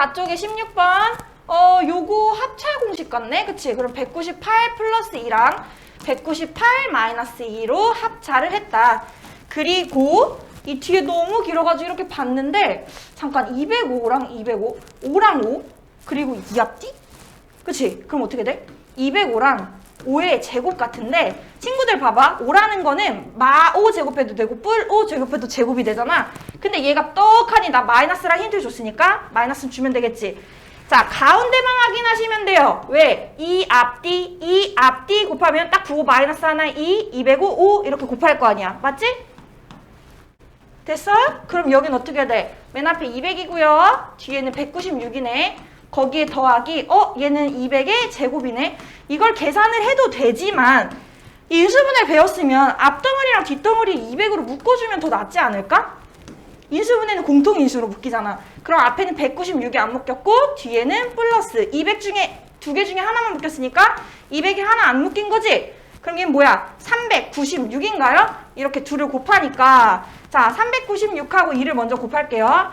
4쪽에 16번. 어, 요거 합차 공식 같네? 그치? 그럼 198 플러스 2랑 198 마이너스 2로 합차를 했다. 그리고 이 뒤에 너무 길어가지고 이렇게 봤는데 잠깐 205랑 205, 5랑 5, 그리고 2 앞뒤? 그치? 그럼 어떻게 돼? 205랑 5의 제곱 같은데 친구들 봐봐 5라는 거는 마5 제곱해도 되고 뿔5 제곱해도 제곱이 되잖아 근데 얘가 떡하니 나 마이너스랑 힌트를 줬으니까 마이너스 주면 되겠지 자 가운데만 확인하시면 돼요 왜? 2 앞뒤 2 앞뒤 곱하면 딱 9 마이너스 하나 2 205 5 이렇게 곱할 거 아니야 맞지? 됐어? 그럼 여긴 어떻게 돼? 맨 앞에 200이고요. 뒤에는 196이네. 거기에 더하기 어? 얘는 200의 제곱이네. 이걸 계산을 해도 되지만 이 인수분해를 배웠으면 앞덩어리랑 뒷덩어리 200으로 묶어주면 더 낫지 않을까? 인수분해는 공통인수로 묶이잖아. 그럼 앞에는 196이 안 묶였고 뒤에는 플러스 200 중에 두 개 중에 하나만 묶였으니까 200이 하나 안 묶인 거지? 그럼 얘는 뭐야? 396인가요? 이렇게 둘을 곱하니까 자 396하고 2를 먼저 곱할게요.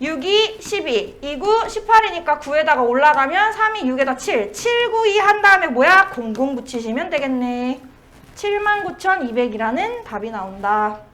6이 12, 2구 18이니까 9에다가 올라가면 3이 6에다 7, 7, 9, 2 한 다음에 뭐야? 00 붙이시면 되겠네. 79,200이라는 답이 나온다.